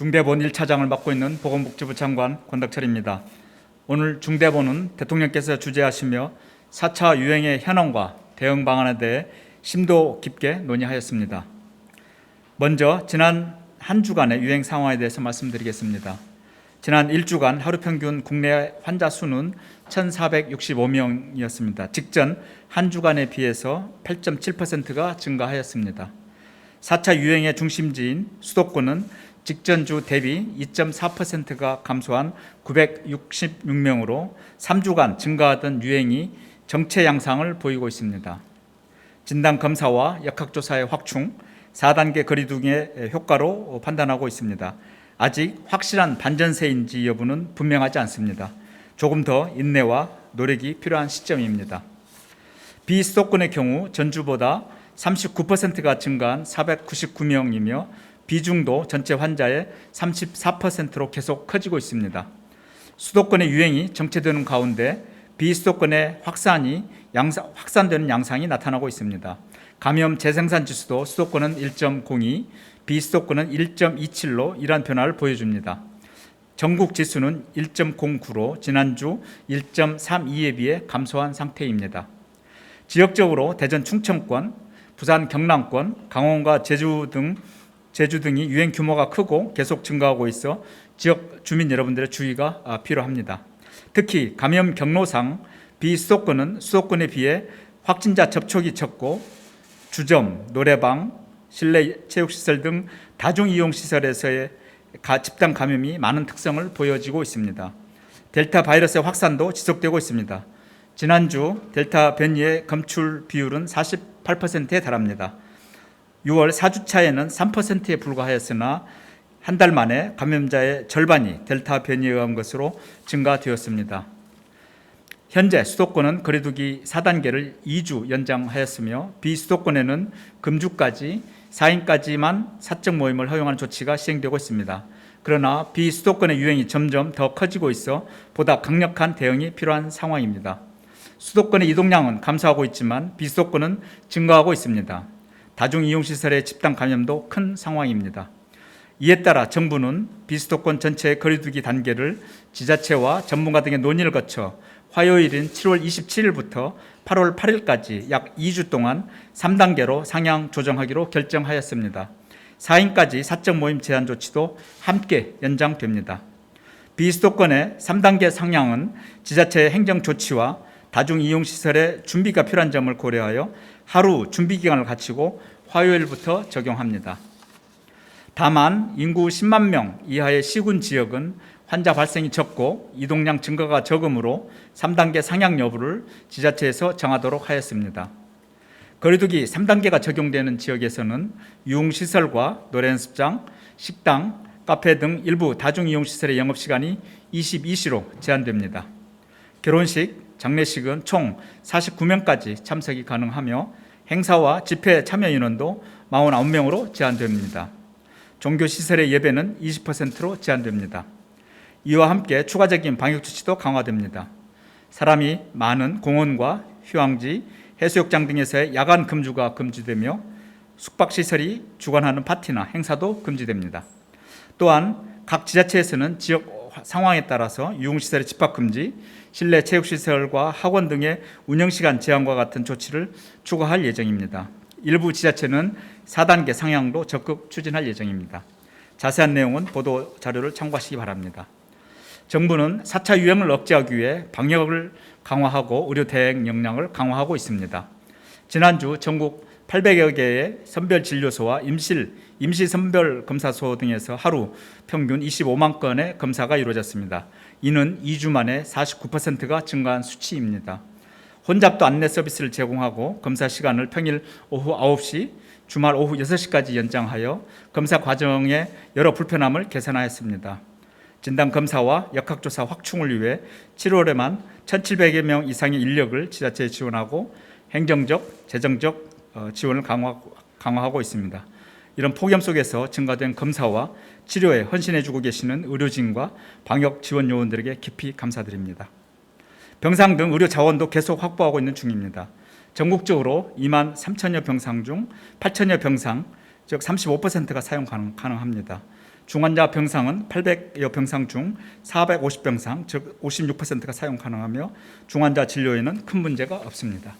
중대본 1차장을 맡고 있는 보건복지부 장관 권덕철입니다. 오늘 중대본은 대통령께서 주재하시며 4차 유행의 현황과 대응 방안에 대해 심도 깊게 논의하였습니다. 먼저 지난 한 주간의 유행 상황에 대해서 말씀드리겠습니다. 지난 1주간 하루 평균 국내 환자 수는 1,465명이었습니다. 직전 한 주간에 비해서 8.7%가 증가하였습니다. 4차 유행의 중심지인 수도권은 직전주 대비 2.4%가 감소한 966명으로 3주간 증가하던 유행이 정체 양상을 보이고 있습니다. 진단 검사와 역학조사의 확충, 4단계 거리두기의 효과로 판단하고 있습니다. 아직 확실한 반전세인지 여부는 분명하지 않습니다. 조금 더 인내와 노력이 필요한 시점입니다. 비수도권의 경우 전주보다 39%가 증가한 499명이며 비중도 전체 환자의 34%로 계속 커지고 있습니다. 수도권의 유행이 정체되는 가운데 비수도권의 확산이 양사, 확산되는 양상이 나타나고 있습니다. 감염 재생산 지수도 수도권은 1.02, 비수도권은 1.27로 이러한 변화를 보여줍니다. 전국 지수는 1.09로 지난주 1.32에 비해 감소한 상태입니다. 지역적으로 대전 충청권, 부산 경남권, 강원과 제주 등 제주 등이 유행 규모가 크고 계속 증가하고 있어 지역 주민 여러분들의 주의가 아, 필요합니다. 특히 감염 경로상 비수도권은 수도권에 비해 확진자 접촉이 적고 주점, 노래방, 실내 체육시설 등 다중이용시설에서의 집단 감염이 많은 특성을 보여지고 있습니다. 델타 바이러스의 확산도 지속되고 있습니다. 지난주 델타 변이의 검출 비율은 48%에 달합니다. 6월 4주차에는 3%에 불과하였으나 한 달 만에 감염자의 절반이 델타 변이에 의한 것으로 증가되었습니다. 현재 수도권은 거리두기 4단계를 2주 연장하였으며 비수도권에는 금주까지 4인까지만 사적 모임을 허용하는 조치가 시행되고 있습니다. 그러나 비수도권의 유행이 점점 더 커지고 있어 보다 강력한 대응이 필요한 상황입니다. 수도권의 이동량은 감소하고 있지만 비수도권은 증가하고 있습니다. 다중이용시설의 집단 감염도 큰 상황입니다. 이에 따라 정부는 비수도권 전체의 거리두기 단계를 지자체와 전문가 등의 논의를 거쳐 화요일인 7월 27일부터 8월 8일까지 약 2주 동안 3단계로 상향 조정하기로 결정하였습니다. 4인까지 사적 모임 제한 조치도 함께 연장됩니다. 비수도권의 3단계 상향은 지자체의 행정 조치와 다중 이용 시설의 준비가 필요한 점을 고려하여 하루 준비 기간을 갖추고 화요일부터 적용합니다. 다만 인구 10만 명 이하의 시군 지역은 환자 발생이 적고 이동량 증가가 적으므로 3단계 상향 여부를 지자체에서 정하도록 하였습니다. 거리두기 3단계가 적용되는 지역에서는 유흥시설과 노래연습장, 식당, 카페 등 일부 다중이용시설의 영업시간이 22시로 제한됩니다. 결혼식, 장례식은 총 49명까지 참석이 가능하며 행사와 집회 참여 인원도 49명으로 제한됩니다. 종교 시설의 예배는 20%로 제한됩니다. 이와 함께 추가적인 방역 조치도 강화됩니다. 사람이 많은 공원과 휴양지, 해수욕장 등에서의 야간 금주가 금지되며 숙박 시설이 주관하는 파티나 행사도 금지됩니다. 또한 각 지자체에서는 지역 상황에 따라서 유흥시설의 집합금지, 실내 체육시설과 학원 등의 운영시간 제한과 같은 조치를 추가할 예정입니다. 일부 지자체는 4단계 상향도 적극 추진할 예정입니다. 자세한 내용은 보도 자료를 참고하시기 바랍니다. 정부는 4차 유행을 억제하기 위해 방역을 강화하고 의료 대응 역량을 강화하고 있습니다. 지난주 전국 800여 개의 선별 진료소와 임실 임시 선별 검사소 등에서 하루 평균 25만 건의 검사가 이루어졌습니다. 이는 2주 만에 49%가 증가한 수치입니다. 혼잡도 안내 서비스를 제공하고 검사 시간을 평일 오후 9시, 주말 오후 6시까지 연장하여 검사 과정의 여러 불편함을 개선하였습니다. 진단 검사와 역학조사 확충을 위해 7월에만 1,700여 명 이상의 인력을 지자체에 지원하고 행정적, 재정적 어, 지원을 강화, 강화하고 있습니다. 이런 폭염 속에서 증가된 검사와 치료에 헌신해주고 계시는 의료진과 방역 지원 요원들에게 깊이 감사드립니다. 병상 등 의료 자원도 계속 확보하고 있는 중입니다. 전국적으로 2만 3천여 병상 중 8천여 병상, 즉 35%가 사용 가능, 가능합니다. 중환자 병상은 800여 병상 중 450병상, 즉 56%가 사용 가능하며 중환자 진료에는 큰 문제가 없습니다.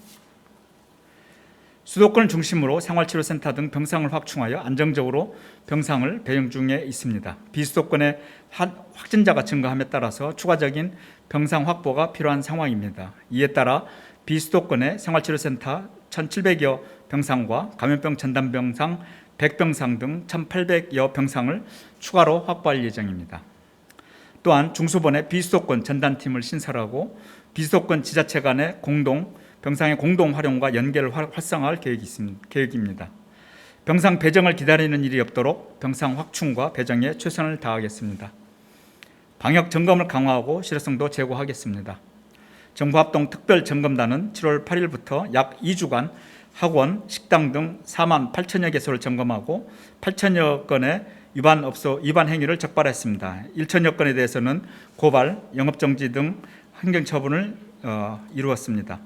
수도권을 중심으로 생활치료센터 등 병상을 확충하여 안정적으로 병상을 배용 중에 있습니다. 비수도권의 한- 확진자가 증가함에 따라서 추가적인 병상 확보가 필요한 상황입니다. 이에 따라 비수도권의 생활치료센터 1,700여 병상과 감염병 전담 병상 100병상 등 1,800여 병상을 추가로 확보할 예정입니다. 또한 중수본의 비수도권 전담팀을 신설하고 비수도권 지자체 간의 공동 병상의 공동 활용과 연계를 활- 활성화할. 계획입니다. 병상 배정을 기다리는 일이 없도록 병상 확충과 배정에 최선을 다하겠습니다. 방역 점검을 강화하고 실효성도 제고하겠습니다. 정부합동 특별 점검단은 7월 8일부터 약 2주간 학원, 식당 등 4만 8천여 개소를 점검하고 8천여 건의 위반 업소 위반 행위를 적발했습니다. 1천여 건에 대해서는 고발, 영업 정지 등 행정 처분을 어, 이루었습니다.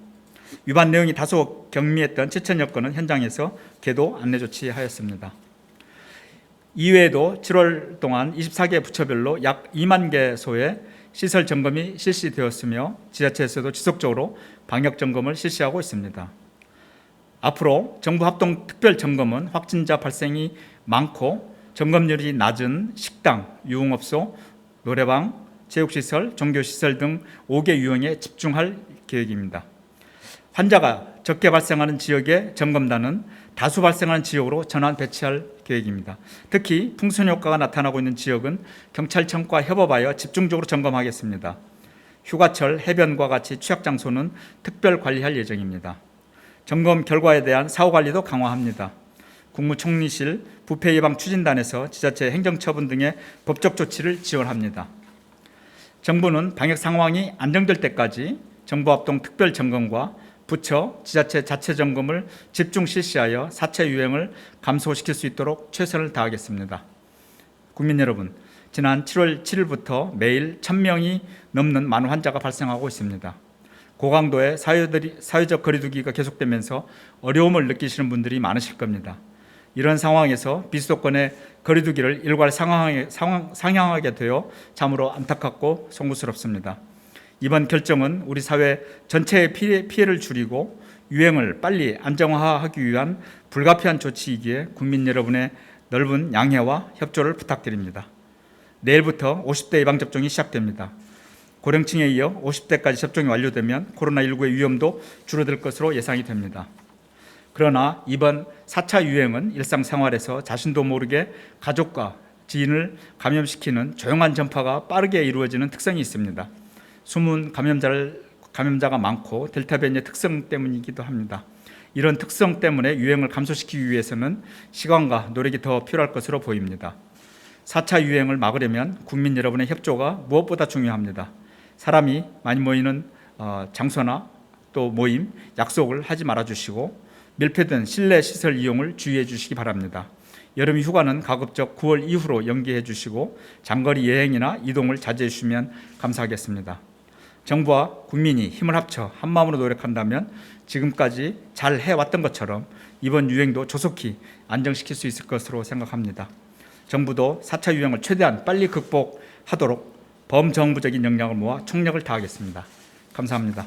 위반 내용이 다소 경미했던 7천여 건은 현장에서 계도 안내 조치하였습니다. 이외에도 7월 동안 24개 부처별로 약 2만 개소의 시설 점검이 실시되었으며 지자체에서도 지속적으로 방역 점검을 실시하고 있습니다. 앞으로 정부 합동 특별 점검은 확진자 발생이 많고 점검률이 낮은 식당, 유흥업소, 노래방, 체육시설, 종교시설 등 5개 유형에 집중할 계획입니다. 환자가 적게 발생하는 지역의 점검단은 다수 발생하는 지역으로 전환 배치할 계획입니다. 특히 풍선 효과가 나타나고 있는 지역은 경찰청과 협업하여 집중적으로 점검하겠습니다. 휴가철, 해변과 같이 취약 장소는 특별 관리할 예정입니다. 점검 결과에 대한 사후 관리도 강화합니다. 국무총리실 부패 예방 추진단에서 지자체 행정처분 등의 법적 조치를 지원합니다. 정부는 방역 상황이 안정될 때까지 정부 합동 특별 점검과 부처, 지자체 자체 점검을 집중 실시하여 4차 유행을 감소시킬 수 있도록 최선을 다하겠습니다. 국민 여러분, 지난 7월 7일부터 매일 1000명이 넘는 많은 환자가 발생하고 있습니다. 고강도의 사회들이, 사회적 거리두기가 계속되면서 어려움을 느끼시는 분들이 많으실 겁니다. 이런 상황에서 비수도권의 거리두기를 일괄 상향하게 되어 참으로 안타깝고 송구스럽습니다. 이번 결정은 우리 사회 전체의 피해, 피해 를 줄이고 유행을 빨리 안정화하기 위한 불가피한 조치이기에 국민 여러분의 넓은 양해와 협조를 부탁드립니다. 내일부터 50대 예방 접종이 시작됩니다. 고령층에 이어 50대까지 접종이 완료되면 코로나19의 위험도 줄어들 것으로 예상이 됩니다. 그러나 이번 4차 유행은 일상생활에서 자신도 모르게 가족과 지인을 감염시키는 조용한 전파가 빠르게 이루어지는 특성이 있습니다. 숨은 감염자를 감염자가 많고 델타 변이의 특성 때문이기도 합니다. 이런 특성 때문에 유행을 감소시키기 위해서는 시간과 노력이 더 필요할 것으로 보입니다. 4차 유행을 막으려면 국민 여러분의 협조가 무엇보다 중요합니다. 사람이 많이 모이는 어, 장소나 또 모임, 약속을 하지 말아 주시고 밀폐된 실내 시설 이용을 주의해 주시기 바랍니다. 여름 휴가는 가급적 9월 이후로 연기해 주시고 장거리 여행이나 이동을 자제해 주시면 감사하겠습니다. 정부와 국민이 힘을 합쳐 한마음으로 노력한다면 지금까지 잘 해왔던 것처럼 이번 유행도 조속히 안정시킬 수 있을 것으로 생각합니다. 정부도 4차 유행을 최대한 빨리 극복하도록 범정부적인 역량을 모아 총력을 다하겠습니다. 감사합니다.